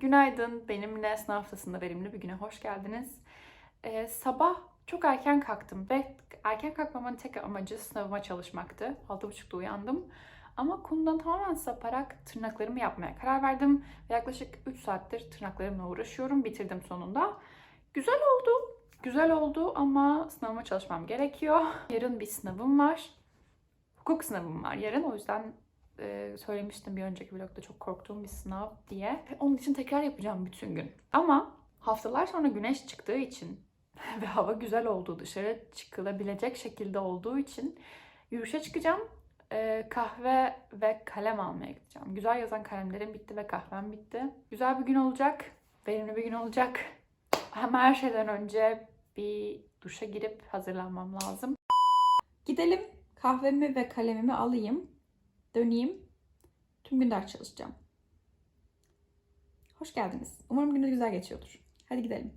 günaydın. Benimle sınav haftasında verimli bir güne hoş geldiniz. Ee, sabah çok erken kalktım ve erken kalkmamın tek amacı sınavıma çalışmaktı. 6.30'da uyandım. Ama konudan tamamen saparak tırnaklarımı yapmaya karar verdim. Ve yaklaşık 3 saattir tırnaklarımla uğraşıyorum. Bitirdim sonunda. Güzel oldu. Güzel oldu ama sınavıma çalışmam gerekiyor. Yarın bir sınavım var. Hukuk sınavım var yarın. O yüzden e, söylemiştim bir önceki vlogda çok korktuğum bir sınav diye. Onun için tekrar yapacağım bütün gün. Ama haftalar sonra güneş çıktığı için ve hava güzel olduğu, dışarı çıkılabilecek şekilde olduğu için yürüyüşe çıkacağım. E, kahve ve kalem almaya gideceğim. Güzel yazan kalemlerim bitti ve kahvem bitti. Güzel bir gün olacak. Verimli bir gün olacak. Ama her şeyden önce bir duşa girip hazırlanmam lazım. Gidelim kahvemi ve kalemimi alayım. Döneyim. Tüm gün ders çalışacağım. Hoş geldiniz. Umarım gününüz güzel geçiyordur. Hadi gidelim.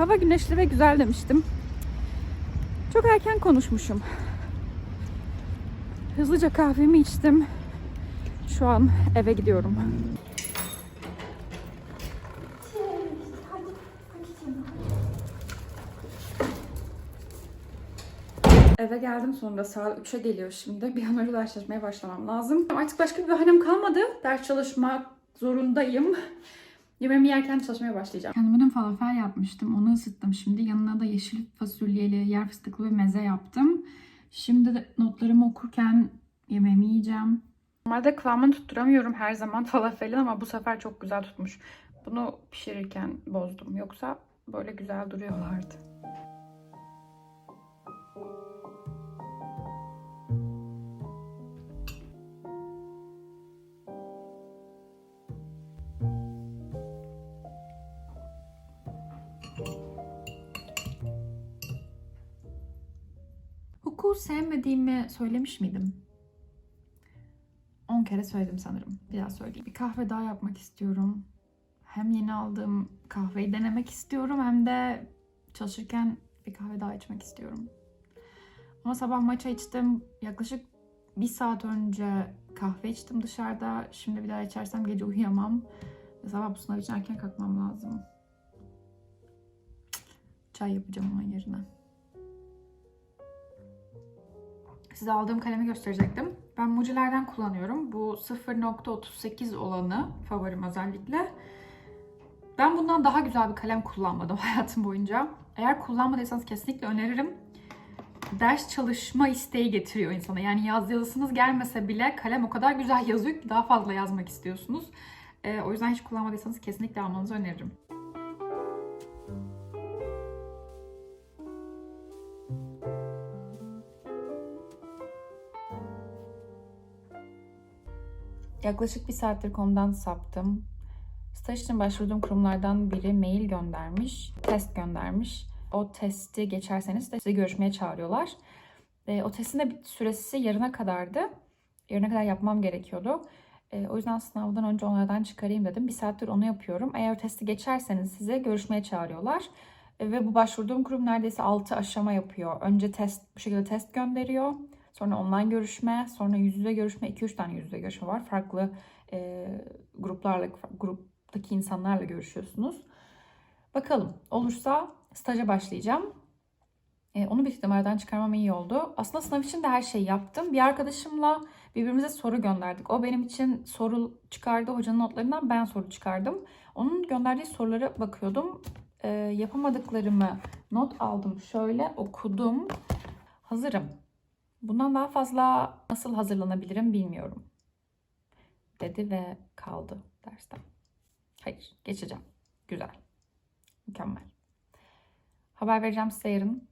Hava güneşli ve güzel demiştim. Çok erken konuşmuşum. Hızlıca kahvemi içtim. Şu an eve gidiyorum. Eve geldim sonunda saat 3'e geliyor şimdi. Bir an önce ders çalışmaya başlamam lazım. Artık başka bir bahanem kalmadı. Ders çalışmak zorundayım. Yemeğimi yerken çalışmaya başlayacağım. Kendime dün falafel yapmıştım. Onu ısıttım şimdi. Yanına da yeşil fasulyeli, yer fıstıklı bir meze yaptım. Şimdi de notlarımı okurken yemeğimi yiyeceğim. Normalde kıvamını tutturamıyorum her zaman falafelin ama bu sefer çok güzel tutmuş. Bunu pişirirken bozdum. Yoksa böyle güzel duruyorlardı. Hukuku sevmediğimi söylemiş miydim? 10 kere söyledim sanırım. Bir daha söyleyeyim. Bir kahve daha yapmak istiyorum. Hem yeni aldığım kahveyi denemek istiyorum hem de çalışırken bir kahve daha içmek istiyorum. Ama sabah maça içtim. Yaklaşık bir saat önce kahve içtim dışarıda. Şimdi bir daha içersem gece uyuyamam. Ve sabah bu sınav için erken kalkmam lazım. Çay yapacağım onun yerine. Size aldığım kalemi gösterecektim. Ben Muciler'den kullanıyorum. Bu 0.38 olanı favorim özellikle. Ben bundan daha güzel bir kalem kullanmadım hayatım boyunca. Eğer kullanmadıysanız kesinlikle öneririm. Ders çalışma isteği getiriyor insana. Yani yaz yazısınız gelmese bile kalem o kadar güzel yazıyor ki daha fazla yazmak istiyorsunuz. Ee, o yüzden hiç kullanmadıysanız kesinlikle almanızı öneririm. Yaklaşık bir saattir konudan saptım. Staj için başvurduğum kurumlardan biri mail göndermiş, test göndermiş. O testi geçerseniz de sizi görüşmeye çağırıyorlar. E, o testin de süresi yarına kadardı. Yarına kadar yapmam gerekiyordu. E, o yüzden sınavdan önce onlardan çıkarayım dedim. Bir saattir onu yapıyorum. Eğer testi geçerseniz size görüşmeye çağırıyorlar. E, ve bu başvurduğum kurum neredeyse 6 aşama yapıyor. Önce test bu şekilde test gönderiyor. Sonra online görüşme, sonra yüz yüze görüşme, 2-3 tane yüz yüze görüşme var. Farklı e, gruplarla, gruptaki insanlarla görüşüyorsunuz. Bakalım olursa staja başlayacağım. E, onu bir ihtimalden çıkarmam iyi oldu. Aslında sınav için de her şeyi yaptım. Bir arkadaşımla birbirimize soru gönderdik. O benim için soru çıkardı hocanın notlarından ben soru çıkardım. Onun gönderdiği sorulara bakıyordum. E, yapamadıklarımı not aldım. Şöyle okudum. Hazırım. Bundan daha fazla nasıl hazırlanabilirim bilmiyorum. Dedi ve kaldı dersten. Hayır, geçeceğim. Güzel. Mükemmel. Haber vereceğim size yarın.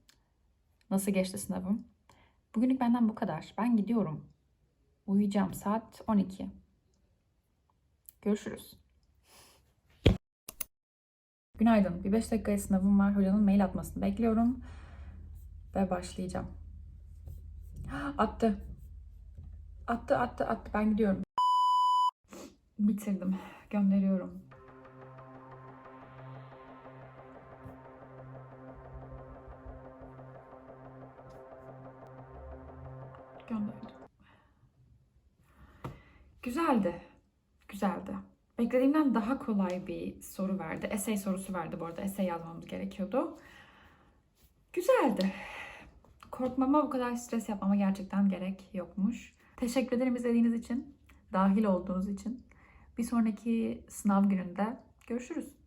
Nasıl geçti sınavım? Bugünlük benden bu kadar. Ben gidiyorum. Uyuyacağım. Saat 12. Görüşürüz. Günaydın. Bir 5 dakikaya sınavım var. Hocanın mail atmasını bekliyorum. Ve başlayacağım. Attı. Attı, attı, attı. Ben gidiyorum. Bitirdim. Gönderiyorum. Gönderdim. Güzeldi. Güzeldi. Beklediğimden daha kolay bir soru verdi. Essay sorusu verdi bu arada. Essay yazmamız gerekiyordu. Güzeldi. Korkmama bu kadar stres yapmama gerçekten gerek yokmuş. Teşekkür ederim izlediğiniz için. Dahil olduğunuz için. Bir sonraki sınav gününde görüşürüz.